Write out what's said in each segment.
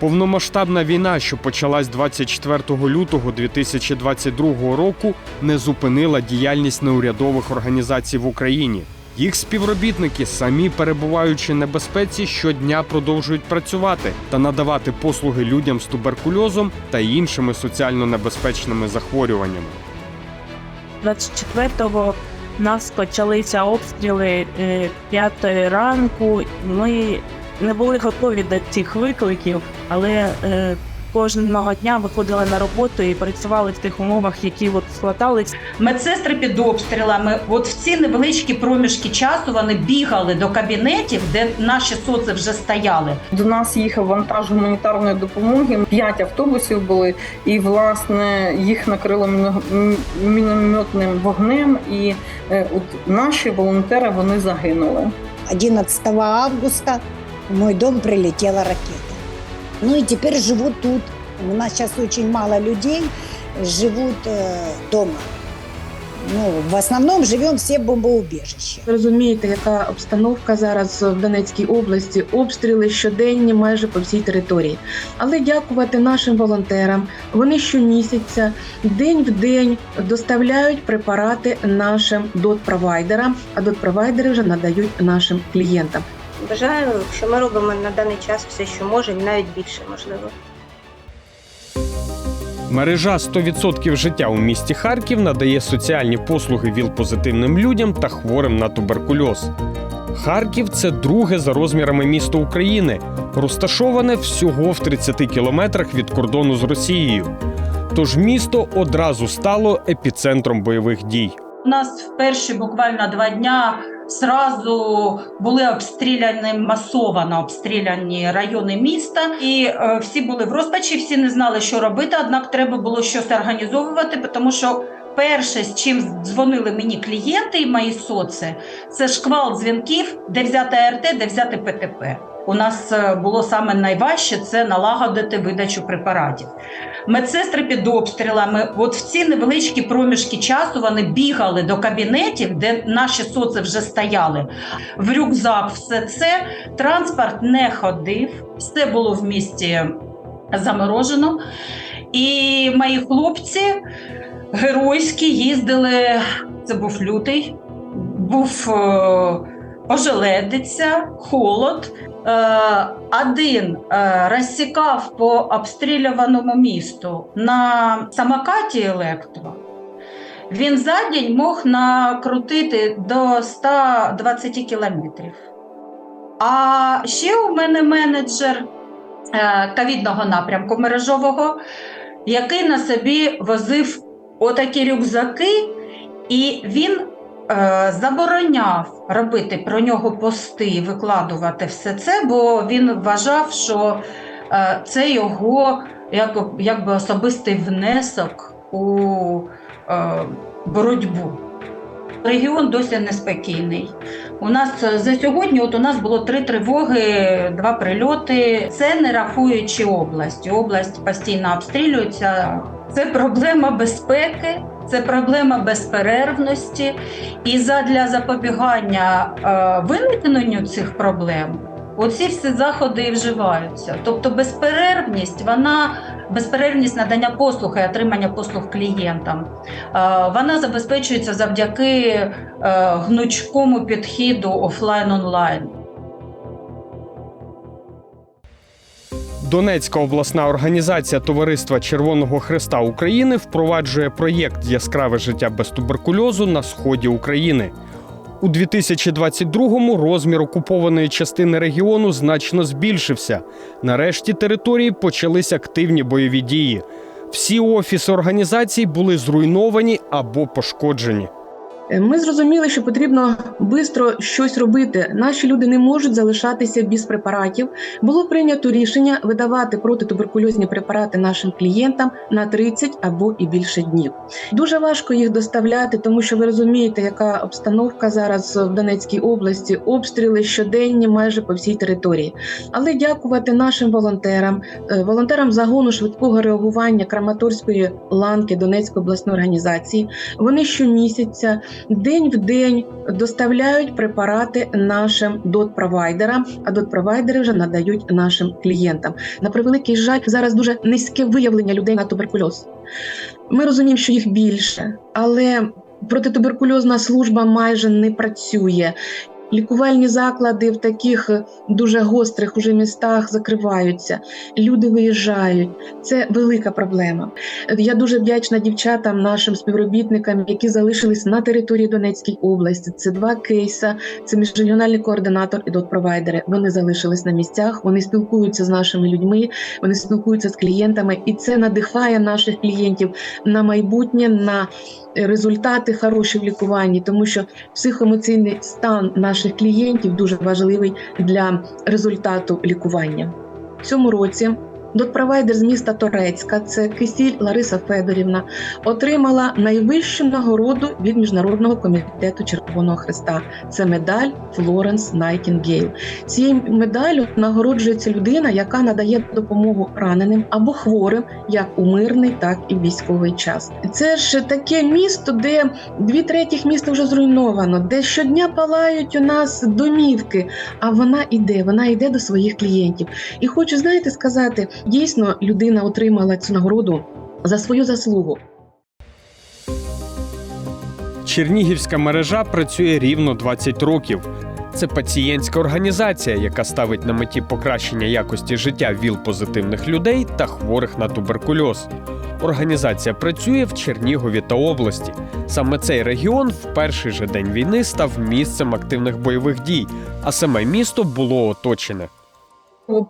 Повномасштабна війна, що почалась 24 лютого 2022 року, не зупинила діяльність неурядових організацій в Україні. Їх співробітники, самі перебуваючи в небезпеці, щодня продовжують працювати та надавати послуги людям з туберкульозом та іншими соціально небезпечними захворюваннями. 24-го у нас почалися обстріли е, 5 ранку. Ми не були готові до цих викликів, але е, кожного дня виходили на роботу і працювали в тих умовах, які от складались. Медсестри під обстрілами, от в ці невеличкі проміжки часу вони бігали до кабінетів, де наші соци вже стояли. До нас їхав вантаж гуманітарної допомоги. П'ять автобусів були, і власне їх накрило мінометним вогнем. І е, от наші волонтери вони загинули. 11 августа в мой дом прилетела ракета. Ну и теперь живу тут. У нас сейчас очень мало людей живут э, дома. Ну, в основном живем все в бомбоубежище. Розумієте, яка обстановка зараз в Донецькій області, обстріли щоденні майже по всій території. Але дякувати нашим волонтерам, вони щомісяця, день в день доставляють препарати нашим дот-провайдерам, а дот-провайдери вже надають нашим клієнтам. Вважаю, що ми робимо на даний час все, що можемо, і навіть більше можливо. Мережа 100% життя у місті Харків надає соціальні послуги ВІЛ-позитивним людям та хворим на туберкульоз. Харків це друге за розмірами місто України, розташоване всього в 30 кілометрах від кордону з Росією. Тож місто одразу стало епіцентром бойових дій. У нас в перші буквально два дня зразу були обстріляні масово обстріляні райони міста, і е, всі були в розпачі, всі не знали, що робити. Однак треба було щось організовувати, тому що. Перше, з чим дзвонили мені клієнти і мої соци, це шквал дзвінків, де взяти АРТ, де взяти ПТП. У нас е, було саме найважче це налагодити видачу препаратів. Медсестри під обстрілами, от в ці невеличкі проміжки часу вони бігали до кабінетів, де наші соци вже стояли. В рюкзак все це транспорт не ходив, все було в місті заморожено. І мої хлопці геройські їздили. Це був лютий, був е, ожеледиця, холод. Е, один е, розсікав по обстрілюваному місту на самокаті електро. Він за день мог накрутити до 120 кілометрів. А ще у мене менеджер е, ковідного напрямку мережового, який на собі возив отакі рюкзаки, і він забороняв робити про нього пости, і викладувати все це, бо він вважав, що е, це його як, якби особистий внесок у е, боротьбу. Регіон досі неспокійний. У нас е, за сьогодні, от у нас було три тривоги, два прильоти. Це не рахуючи область. Область постійно обстрілюється. Це проблема безпеки, це проблема безперервності. І задля запобігання е, виникненню цих проблем. Оці всі заходи і вживаються. Тобто безперервність, вона безперервність надання послуг і отримання послуг клієнтам. Е, Вона забезпечується завдяки е, гнучкому підходу офлайн-онлайн. Донецька обласна організація Товариства Червоного Христа України впроваджує проєкт Яскраве життя без туберкульозу на сході України. У 2022-му розмір окупованої частини регіону значно збільшився. Нарешті території почались активні бойові дії. Всі офіси організацій були зруйновані або пошкоджені. Е, Ми зрозуміли, що потрібно швидко щось робити. Наші люди не можуть залишатися без препаратів. Було прийнято рішення видавати протитуберкульозні препарати нашим клієнтам на 30 або і більше днів. Дуже важко їх доставляти, тому що ви розумієте, яка обстановка зараз в Донецькій області, обстріли щоденні майже по всій території. Але дякувати нашим волонтерам, е, волонтерам загону швидкого реагування Краматорської ланки Донецької обласної організації. Вони щомісяця день в день доставляють препарати нашим дот-провайдерам, а дот-провайдери вже надають нашим клієнтам. На превеликий жаль, зараз дуже низьке виявлення людей на туберкульоз. Ми розуміємо, що їх більше, але протитуберкульозна служба майже не працює. Лікувальні заклади в таких е, дуже гострих уже містах закриваються. Люди виїжджають. Це велика проблема. Я дуже вдячна дівчатам, нашим співробітникам, які залишились на території Донецької області. Це два кейса. Це міжрегіональний координатор і дот-провайдери. Вони залишились на місцях. Вони спілкуються з нашими людьми, вони спілкуються з клієнтами, і це надихає наших клієнтів на майбутнє, на результати хороші в лікуванні, тому що психоемоційний стан наших клієнтів дуже важливий для результату лікування. В цьому році дот-провайдер з міста Торецька, це Кисіль Лариса Федорівна, отримала найвищу нагороду від Міжнародного комітету Червоного Христа. Це медаль Флоренс Найтінгейл. Цією медаллю нагороджується людина, яка надає допомогу раненим або хворим, як у мирний, так і в військовий час. Це ж таке місто, де дві третіх міста вже зруйновано, де щодня палають у нас домівки. А вона іде, вона йде до своїх клієнтів. І хочу знаєте сказати, дійсно людина отримала цю нагороду за свою заслугу. Чернігівська мережа працює рівно 20 років. Це пацієнтська організація, яка ставить на меті покращення якості життя ВІЛ-позитивних людей та хворих на туберкульоз. Організація працює в Чернігові та області. Саме цей регіон в перший же день війни став місцем активних бойових дій, а саме місто було оточене.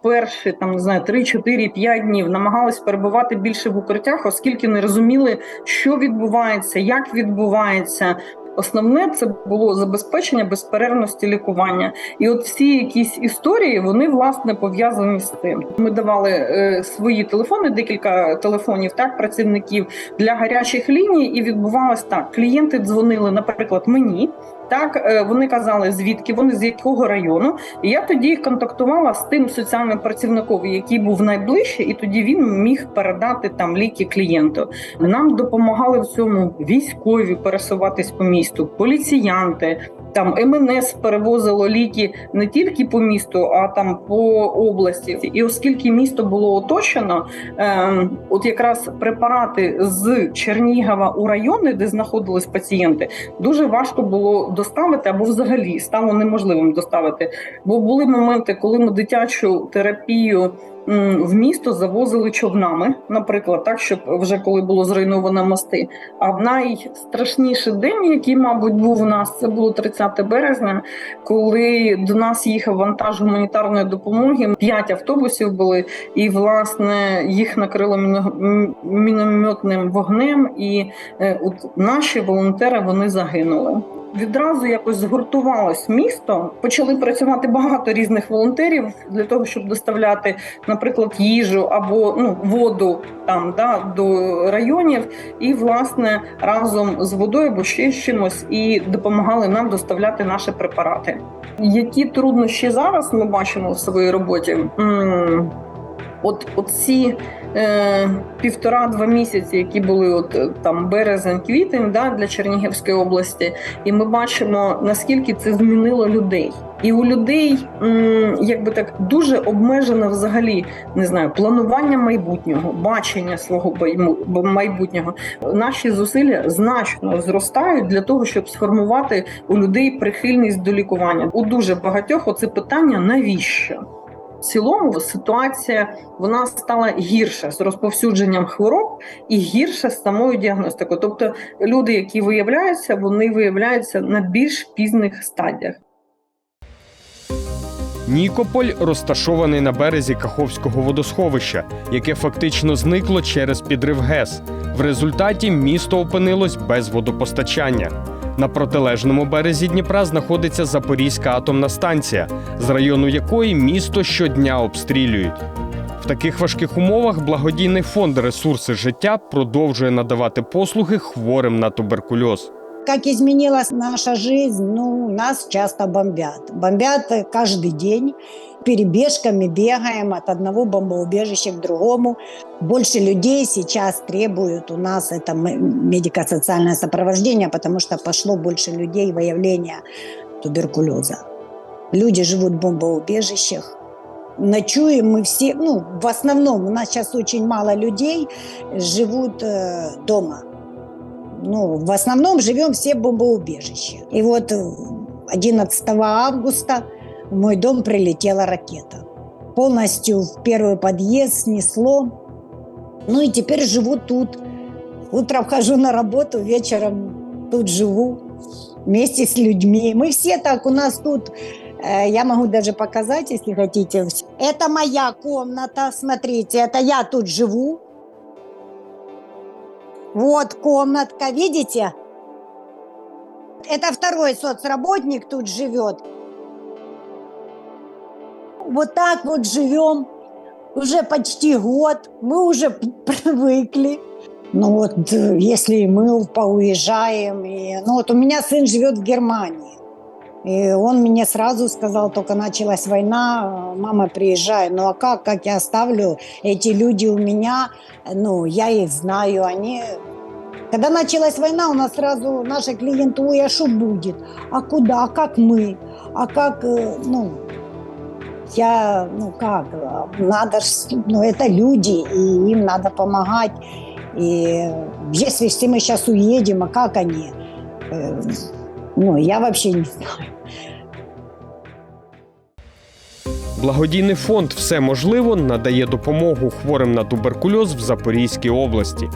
Перші там не знаю 3, 4, 5 днів намагались перебувати більше в укриттях, оскільки не розуміли, що відбувається, як відбувається. Основне це було забезпечення безперервності лікування, і от всі якісь історії вони власне пов'язані з цим. Ми давали е, свої телефони, декілька телефонів, так працівників для гарячих ліній, і відбувалось так: клієнти дзвонили, наприклад, мені. Так, е, вони казали, звідки вони з якого району. І я тоді контактувала з тим соціальним працівником, який був найближче, і тоді він міг передати там ліки клієнту. Нам допомагали в цьому військові пересуватись по місту, поліціянти. Там МНС перевозило ліки не тільки по місту, а там по області. І оскільки місто було оточено, е, от якраз препарати з Чернігова у райони, де знаходились пацієнти, дуже важко було доставити або взагалі стало неможливим доставити. Бо були моменти, коли ми дитячу терапію в місто завозили човнами, наприклад, так, щоб вже коли було зруйновано мости. А в найстрашніший день, який, мабуть, був у нас, це було 30 березня, коли до нас їхав вантаж гуманітарної допомоги. П'ять автобусів були, і власне їх накрило міно- мінометним вогнем. І е, от наші волонтери вони загинули. Відразу якось згуртувалось місто. Почали працювати багато різних волонтерів для того, щоб доставляти, наприклад, їжу або ну воду там да до районів, і власне разом з водою або ще чимось і допомагали нам доставляти наші препарати. Які труднощі зараз ми бачимо в своїй роботі? От ці е, півтора-два місяці, які були от е, там березень, квітень, да, для Чернігівської області, і ми бачимо наскільки це змінило людей. І у людей якби так дуже обмежено взагалі не знаю планування майбутнього, бачення свого майбутнього. Наші зусилля значно зростають для того, щоб сформувати у людей прихильність до лікування. У дуже багатьох оце питання навіщо? В цілому ситуація вона стала гірша з розповсюдженням хвороб і гірша з самою діагностикою. Тобто люди, які виявляються, вони виявляються на більш пізних стадіях. Нікополь розташований на березі Каховського водосховища, яке фактично зникло через підрив ГЕС. В результаті місто опинилось без водопостачання. На протилежному березі Дніпра знаходиться Запорізька атомна станція, з району якої місто щодня обстрілюють. В таких важких умовах благодійний фонд Ресурси життя продовжує надавати послуги хворим на туберкульоз. Как изменилась наша жизнь, ну, нас часто бомбят. Бомбят каждый день. Перебежками бегаем от одного бомбоубежища к другому. Больше людей сейчас требуют у нас это медико-социальное сопровождение, потому что пошло больше людей выявления туберкулеза. Люди живут в бомбоубежищах. Ночуем мы все, ну, в основном у нас сейчас очень мало людей живут э, дома. Ну, в основном живем все в бомбоубежище. И вот э, 11 августа в мой дом прилетела ракета. Полностью в первый подъезд снесло. Ну и теперь живу тут. Утром хожу на работу, вечером тут живу вместе с людьми. Мы все так, у нас тут, э, я могу даже показать, если хотите. Это моя комната, смотрите, это я тут живу. Вот комнатка, видите? Это второй соцработник тут живет. Вот так вот живем уже почти год. Мы уже привыкли. Ну вот, э, если мы поуезжаем, и, ну вот у меня сын живет в Германии, и он мне сразу сказал, только началась война, э, мама, приезжай. Ну а как, как я оставлю эти люди у меня, ну я их знаю, они... Когда началась война, у нас сразу наши клиенты, ой, а что будет? А куда? А как мы? А как, э, ну, я, ну как, э, надо ну это люди, и им надо помогать. И если все мы сейчас уедем, а как они? Ну, я вообще не знаю. Благодійний фонд Все можливо надає допомогу хворим на туберкульоз в Запорізькій області.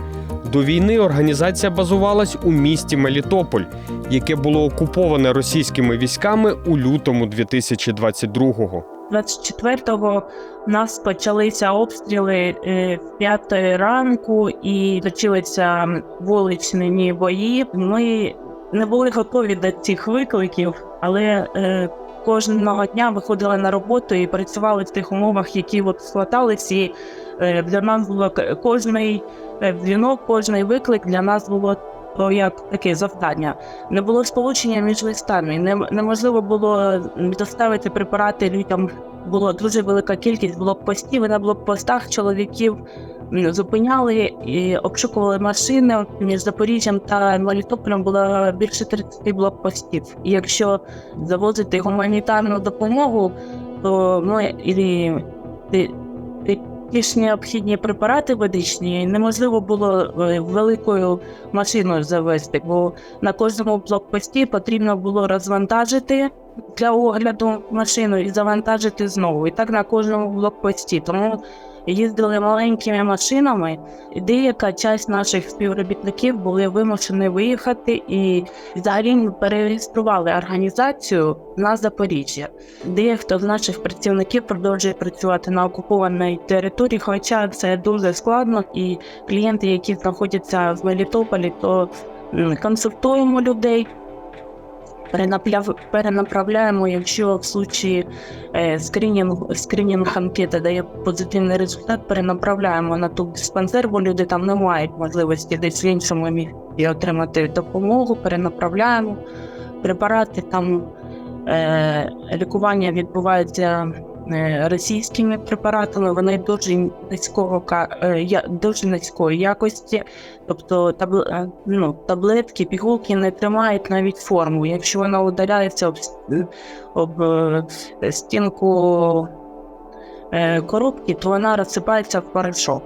До війни організація базувалась у місті Мелітополь, яке було окуповане російськими військами у лютому 2022-го. 24-го у нас почалися обстріли е, в 5 ранку і почалися вуличні бої. Ми не були готові до цих викликів, але е, кожного дня виходили на роботу і працювали в тих умовах, які от складалися. І е, для нас було кожний е, дзвінок, кожний виклик для нас було. То як таке завдання не було сполучення між листами. Не, неможливо було доставити препарати людям. Було дуже велика кількість блокпостів. і На блокпостах чоловіків зупиняли і обшукували машини. Між Запоріжжям та Мелітополем було більше 30 блокпостів. І якщо завозити гуманітарну допомогу, то ми і ти- ті ж необхідні препарати медичні неможливо було е, великою машиною завести, бо на кожному блокпості потрібно було розвантажити для огляду машину і завантажити знову. І так на кожному блокпості. Тому їздили маленькими машинами, і деяка часть наших співробітників були вимушені виїхати і взагалі перереєстрували організацію на Запоріжжя. Дехто з наших працівників продовжує працювати на окупованій території, хоча це дуже складно, і клієнти, які знаходяться в Мелітополі, то консультуємо людей. Перенаправляємо, якщо в случаї е, скринінг, скринінг анкети дає позитивний результат, перенаправляємо на ту диспансер, бо люди там не мають можливості десь в іншому місці отримати допомогу, перенаправляємо. Препарати там е, лікування відбувається російськими препаратами. Вони дуже низького е, дуже низької якості. Тобто табл, е, ну, таблетки, пігулки не тримають навіть форму. Якщо вона удаляється об, об е, стінку е, коробки, то вона розсипається в порошок.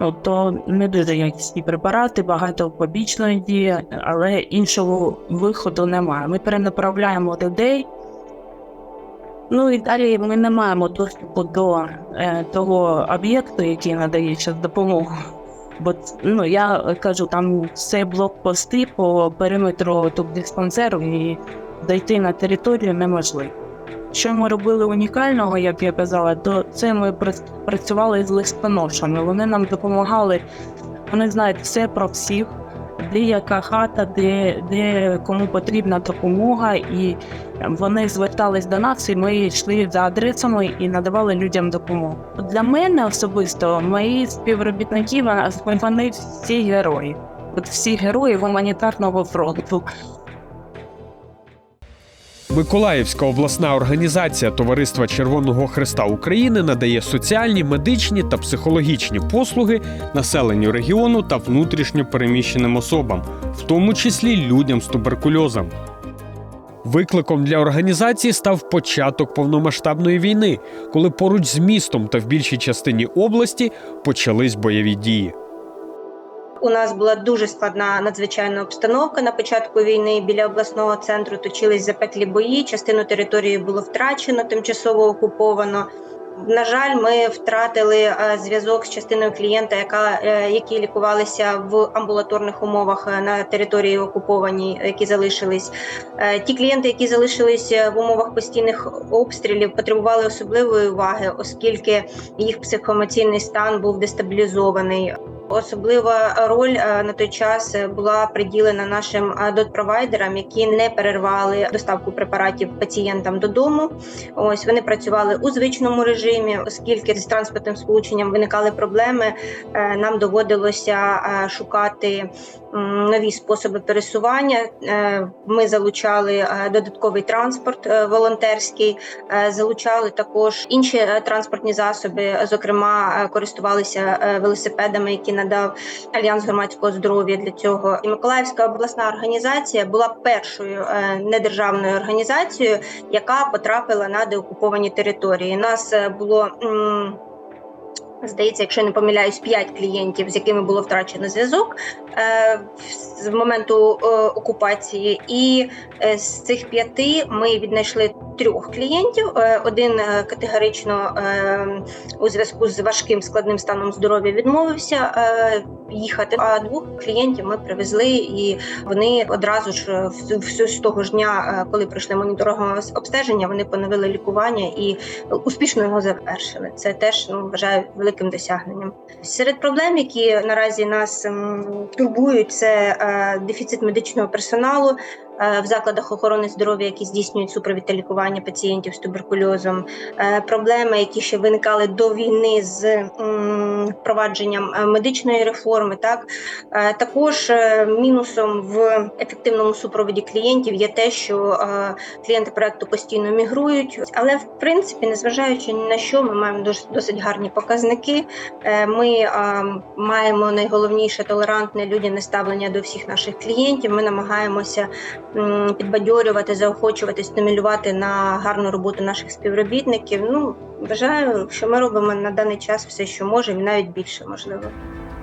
Ну, то не дуже якісні препарати, багато побічної дії, але іншого виходу немає. Ми перенаправляємо людей. Ну і далі ми не маємо доступу до е, того об'єкту, який надає зараз допомогу. Бо ну, я кажу, там все блокпости по периметру диспансеру і дійти на територію неможливо. Що ми робили унікального, як я казала, то це ми працювали з листоношами. Вони нам допомагали, вони знають все про всіх, де яка хата, де, де кому потрібна допомога, і вони звертались до нас, і ми йшли за адресами і надавали людям допомогу. Для мене особисто мої співробітники вони всі герої. От всі герої гуманітарного фронту. Миколаївська обласна організація Товариства Червоного Христа України надає соціальні, медичні та психологічні послуги населенню регіону та внутрішньо переміщеним особам, в тому числі людям з туберкульозом. Викликом для організації став початок повномасштабної війни, коли поруч з містом та в більшій частині області почались бойові дії. У нас була дуже складна надзвичайна обстановка на початку війни. Біля обласного центру точились запеклі бої. Частину території було втрачено, тимчасово окуповано. На жаль, ми втратили е, зв'язок з частиною клієнта, яка е, які лікувалися в амбулаторних умовах е, на території окупованій, які залишились. Ті клієнти, які залишилися в умовах постійних обстрілів, потребували особливої уваги, оскільки їх психоемоційний стан був дестабілізований. Особлива роль е, на той час була приділена нашим е, дот-провайдерам, які не перервали доставку препаратів пацієнтам додому. Ось вони працювали у звичному режимі, оскільки з транспортним сполученням виникали проблеми. е, Нам доводилося шукати нові способи пересування. Ми залучали додатковий транспорт волонтерський, залучали також інші транспортні засоби, зокрема, користувалися велосипедами, які надав Альянс громадського здоров'я для цього. І Миколаївська обласна організація була першою е, недержавною організацією, яка потрапила на деокуповані території. Нас е, було. Здається, якщо я не помиляюсь, п'ять клієнтів, з якими було втрачено зв'язок е, з моменту е, окупації, і е, з цих п'яти ми віднайшли трьох клієнтів. Один категорично у зв'язку з важким складним станом здоров'я відмовився їхати. А двох клієнтів ми привезли, і вони одразу ж е, в- в- з того ж дня, коли пройшли моніторингове обстеження, вони поновили лікування і успішно його завершили. Це теж ну вважаю великим досягненням. Серед проблем, які наразі нас турбують, це е, дефіцит медичного персоналу. е, В закладах охорони здоров'я, які здійснюють супровід та лікування пацієнтів з туберкульозом, Е, проблеми, які ще виникали до війни з впровадженням е, медичної реформи. Так Е, також е, мінусом в ефективному супроводі клієнтів є те, що клієнти проекту постійно мігрують. Але в принципі, незважаючи ні на що, ми маємо дос- досить гарні показники. Ми маємо найголовніше толерантне людяне ставлення до всіх наших клієнтів. Ми намагаємося підбадьорювати, заохочувати, стимулювати на гарну роботу наших співробітників. Ну вважаю, що ми робимо на даний час все, що можемо, і навіть більше можливо.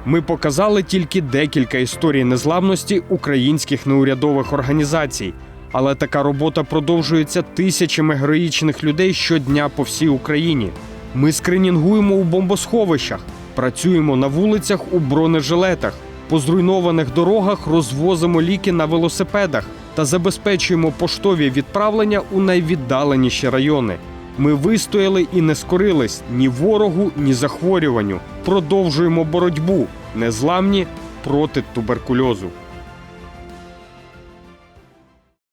Ми показали тільки декілька історій незламності українських неурядових організацій. Але така робота продовжується тисячами героїчних людей щодня по всій Україні. Ми скринінгуємо у бомбосховищах, працюємо на вулицях у бронежилетах, по зруйнованих дорогах розвозимо ліки на велосипедах та забезпечуємо поштові відправлення у найвіддаленіші райони. Ми вистояли і не скорились ні ворогу, ні захворюванню. Продовжуємо боротьбу незламні проти туберкульозу.